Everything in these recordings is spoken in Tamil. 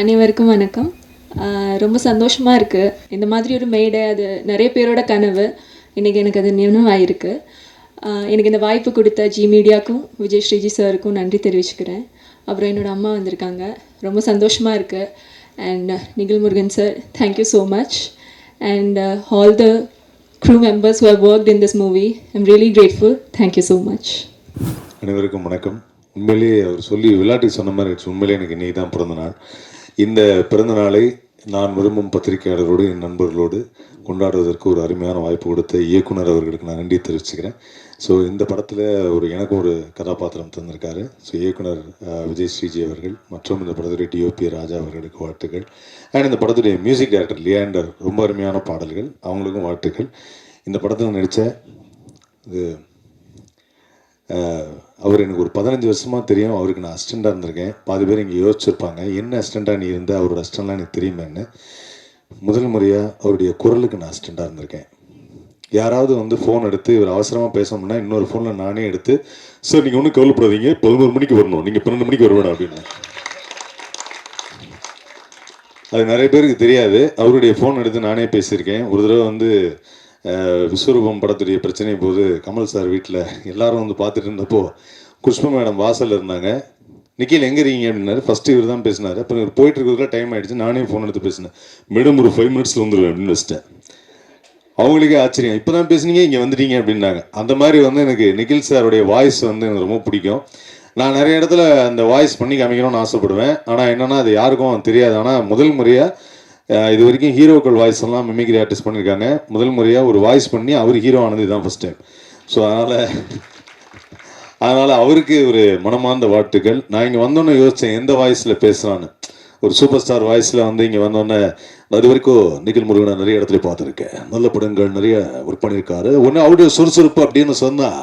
அனைவருக்கும் வணக்கம். ரொம்ப சந்தோஷமாக இருக்குது இந்த மாதிரி ஒரு மேடை அது நிறைய பேரோட கனவு. இன்றைக்கி எனக்கு அது நினைவாயிருக்கு. எனக்கு இந்த வாய்ப்பு கொடுத்த ஜி மீடியாக்கும் விஜய் ஸ்ரீஜி சாருக்கும் நன்றி தெரிவிச்சுக்கிறேன். அப்புறம் என்னோட அம்மா வந்திருக்காங்க. ரொம்ப சந்தோஷமாக இருக்குது and Nikhil Murugan sir thank you so much and all the crew members who have worked in this movie I'm really grateful thank you so much அனைவருக்கும் வணக்கம். உண்மையிலேயே அவர் சொல்லி விளையாட்டுக்கு சொன்ன மாதிரி இருந்துச்சு உண்மையிலேயே எனக்கு இன்னைக்கு தான் பிறந்த நாள். இந்த பிறந்தநாளை நான் விரும்பும் பத்திரிகையாளரோடு என் நண்பர்களோடு கொண்டாடுவதற்கு ஒரு அருமையான வாய்ப்பு கொடுத்த இயக்குனர் அவர்களுக்கு நான் நன்றி தெரிவிச்சுக்கிறேன். ஸோ இந்த படத்தில் ஒரு எனக்கும் ஒரு கதாபாத்திரம் தந்திருக்காரு. ஸோ இயக்குனர் விஜய் ஸ்ரீஜி அவர்கள் மற்றும் இந்த படத்துடைய டிஓபி ராஜா அவர்களுக்கு வாழ்த்துக்கள். அண்ட் இந்த படத்துடைய மியூசிக் டைரக்டர் லியாண்டர் ரொம்ப அருமையான பாடல்கள். அவங்களுக்கும் வாழ்த்துக்கள். இந்த படத்தில் நடித்த இது அவர் எனக்கு ஒரு பதினஞ்சு வருஷமாக தெரியும். அவருக்கு நான் அசிஸ்டண்ட்டாக இருந்திருக்கேன். பாதி பேர் இங்கே யோசிச்சிருப்பாங்க. என்ன அசிஸ்டண்ட்டாக நீ இருந்த? அவரோட அசிஸ்டண்ட்லாம் எனக்கு தெரியுமேன்னு. முதல் முறையாக அவருடைய குரலுக்கு நான் அசிஸ்டண்ட்டாக இருந்திருக்கேன். யாராவது வந்து ஃபோன் எடுத்து இவர் அவசரமாக பேசணும்னா இன்னொரு ஃபோனில் நானே எடுத்து சார் நீங்கள் ஒன்றும் கவலைப்படாதீங்க. பதினோரு மணிக்கு வரணும். நீங்கள் பன்னெண்டு மணிக்கு வருவேடா அப்படின்னு. அது நிறைய பேருக்கு தெரியாது. அவருடைய ஃபோன் எடுத்து நானே பேசியிருக்கேன். ஒரு தடவை வந்து விஸ்வரூபம் படத்துடைய பிரச்சனை போது கமல் சார் வீட்டில் எல்லாரும் வந்து பார்த்துட்டு இருந்தப்போ குஷ்பு மேடம் வாசலில் இருந்தாங்க. நிக்கில் எங்கே இருக்கீங்க? அப்படின்னாரு. ஃபஸ்ட்டு இவர் தான் பேசினாரு. அப்புறம் இவர் போயிட்டு இருக்கிறதுல டைம் ஆகிடுச்சு நானே ஃபோன் எடுத்து பேசினேன். மேடம் ஒரு ஃபைவ் மினிட்ஸில் வந்துடுவேன் அப்படின்னு வச்சிட்டேன். அவங்களுக்கே ஆச்சரியம். இப்போ தான் பேசுனீங்க? இங்கே வந்துட்டீங்க? அப்படின்னாங்க. அந்த மாதிரி வந்து எனக்கு நிகில் சாருடைய வாய்ஸ் வந்து எனக்கு ரொம்ப பிடிக்கும். நான் நிறைய இடத்துல அந்த வாய்ஸ் பண்ணி காமிக்கணும்னு ஆசைப்படுவேன். ஆனால் என்னென்னா அது யாருக்கும் தெரியாது. ஆனால் முதல் முறையாக இது வரைக்கும் ஹீரோக்கள் வாய்ஸ் எல்லாம் மிமிக்ரி ஆர்டிஸ்ட் பண்ணியிருக்காங்க முதல் முறையாக ஒரு வாய்ஸ் பண்ணி அவர் ஹீரோ ஆனது இதுதான் ஃபஸ்ட் டைம் ஸோ அதனால் அதனால் அவருக்கு ஒரு மனமார்ந்த வாழ்த்துக்கள். நான் இங்கே வந்தோன்னே யோசித்தேன் எந்த வாய்ஸில் பேசலான்னு ஒரு சூப்பர் ஸ்டார் வாய்ஸில் வந்து இங்கே வந்தோடனே அது வரைக்கும் நிகில் முருகனை நிறைய இடத்துல பார்த்துருக்கேன். நல்ல படங்கள் நிறைய ஒர்க் பண்ணியிருக்காரு. ஒன்று அவருடைய சுறுசுறுப்பு அப்படின்னு சொன்னால்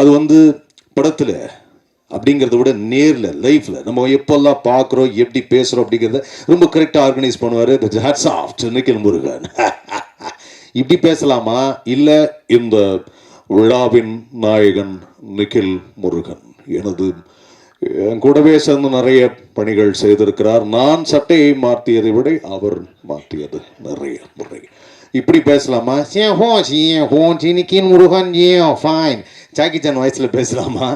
அது வந்து படத்தில் அப்படிங்கிறத விட நேரில் லைஃப்பில் நம்ம எப்பெல்லாம் பார்க்குறோம் எப்படி பேசுகிறோம் அப்படிங்கிறத ரொம்ப கரெக்டாக ஆர்கனைஸ் பண்ணுவார் ஹேட்ஸ் ஆஃப் நிக்கில் முருகன் இப்படி பேசலாமா? இல்லை இந்த விழாவின் நாயகன் நிக்கில் முருகன் எனது என் கூடவே சேர்ந்து நிறைய பணிகள் செய்திருக்கிறார். நான் சட்டையை மாற்றியதை விட அவர் மாற்றியது நிறைய முறை. இப்படி பேசலாமா? சே ஹோ சே ஹோ Nikhil Murugan a fine Jackie Chan வாய்ஸில் பேசலாமா?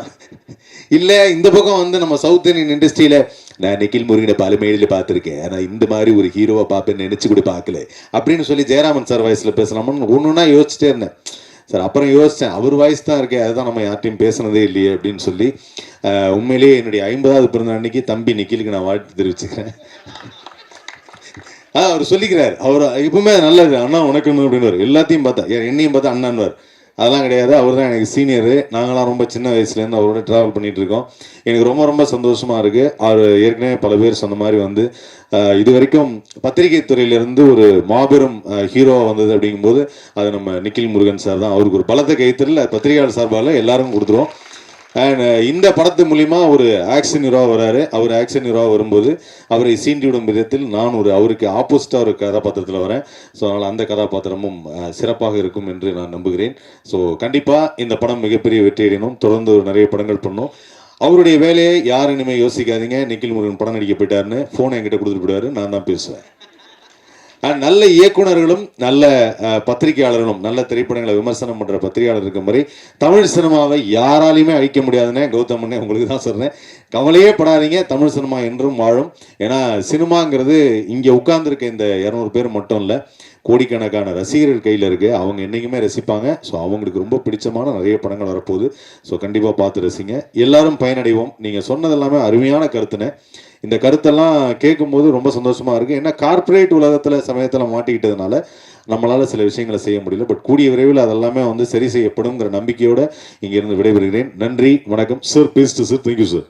இல்லை இந்த பக்கம் வந்து நம்ம சவுத் இந்தியன் இண்டஸ்ட்ரியில் நான் நிக்கில் முருகனை பல மேடையில் பார்த்துருக்கேன். ஆனால் இந்த மாதிரி ஒரு ஹீரோவை பார்ப்பேன் நினச்சி கூட பார்க்கல. அப்படின்னு சொல்லி ஜெயராமன் சார் வாய்ஸில் பேசலாமான்னு ஒன்று ஒன்றா யோசிச்சிட்டே இருந்தேன். சார் அப்புறம் யோசித்தேன் அவர் வாய்ஸ் தான் இருக்கே அதுதான் நம்ம யார்ட்டையும் பேசுனதே இல்லையே அப்படின்னு சொல்லி உண்மையிலேயே என்னுடைய ஐம்பதாவது பிறந்த அன்னைக்கு தம்பி நிக்கிலுக்கு நான் வாழ்த்து தெரிவிச்சுக்கிறேன். ஆ அவர் சொல்லிக்கிறார். அவர் எப்பவுமே நல்லது. அண்ணா உனக்கு அப்படின்னு எல்லாத்தையும் பார்த்தா என்னையும் பார்த்தா அண்ணான்வார் அதெல்லாம் கிடையாது. அவர் தான் எனக்கு சீனியரு நாங்களாம் ரொம்ப சின்ன வயசுலேருந்து அவரோட ட்ராவல் பண்ணிட்டு இருக்கோம் எனக்கு ரொம்ப ரொம்ப சந்தோஷமாக இருக்குது அவர் ஏற்கனவே பல பேர் சொன்ன மாதிரி வந்து இது வரைக்கும் பத்திரிகை துறையிலிருந்து ஒரு மாபெரும் ஹீரோவாக வந்தது அப்படிங்கும்போது அது நம்ம நிக்கில் முருகன் சார் தான். அவருக்கு ஒரு பலத்த கைத்தறில் பத்திரிகையாளர் சார்பால் எல்லாரும் கொடுத்துருவோம். அண்ட் uh, இந்த படத்து மூலிமா ஒரு ஆக்ஷன் ஹீரோவாக வராரு. அவர் ஆக்ஷன் ஹீரோவாக வரும்போது அவரை சீண்டிவிடும் விதத்தில் நான் ஒரு அவருக்கு ஆப்போசிட்டாக ஒரு கதாபாத்திரத்தில் வரேன். ஸோ அதனால் அந்த கதாபாத்திரமும் uh, சிறப்பாக இருக்கும் என்று நான் நம்புகிறேன். ஸோ கண்டிப்பாக இந்த படம் மிகப்பெரிய வெற்றி அடையணும். தொடர்ந்து ஒரு நிறைய படங்கள் பண்ணும் அவருடைய வேலையை யார் இனிமேல் யோசிக்காதீங்க. நிக்கில் முருகன் படம் நடிக்க போயிட்டாருன்னு ஃபோனை என்கிட்ட கொடுத்துட்டு போயிட்டாரு நான் தான் பேசுவேன். நல்ல இயக்குனர்களும் நல்ல பத்திரிகையாளர்களும் நல்ல திரைப்படங்களை விமர்சனம் பண்ற பத்திரிகையாளர் இருக்கும் மாதிரி தமிழ் சினிமாவை யாராலையுமே அழிக்க முடியாதுன்னு கௌதமன்னே உங்களுக்கு தான் சொல்றேன். கவலையே படாதீங்க தமிழ் சினிமா என்றும் வாழும். ஏன்னா சினிமாங்கிறது இங்கே உட்கார்ந்துருக்க இந்த இரநூறு பேர் மட்டும் இல்லை கோடிக்கணக்கான ரசிகர்கள் கையில் இருக்கு. அவங்க என்றைக்குமே ரசிப்பாங்க. ஸோ அவங்களுக்கு ரொம்ப பிடிச்சமான நிறைய படங்கள் வரப்போகுது. ஸோ கண்டிப்பாக பார்த்து ரசிங்க. எல்லாரும் பயனடைவோம். நீங்கள் சொன்னது எல்லாமே அருமையான கருத்துனே இந்த கருத்தெல்லாம் கேட்கும்போது ரொம்ப சந்தோஷமாக இருக்குது ஏன்னா கார்ப்பரேட் உலகத்தில் சமயத்தில் மாட்டிக்கிட்டதுனால நம்மளால் சில விஷயங்களை செய்ய முடியல. பட் கூடிய விரைவில் அதெல்லாமே வந்து சரி செய்யப்படுங்கிற நம்பிக்கையோடு இங்கேருந்து விடைபெறுகிறேன். நன்றி வணக்கம். சார் பேசிட்டு சார் தேங்க்யூ சார்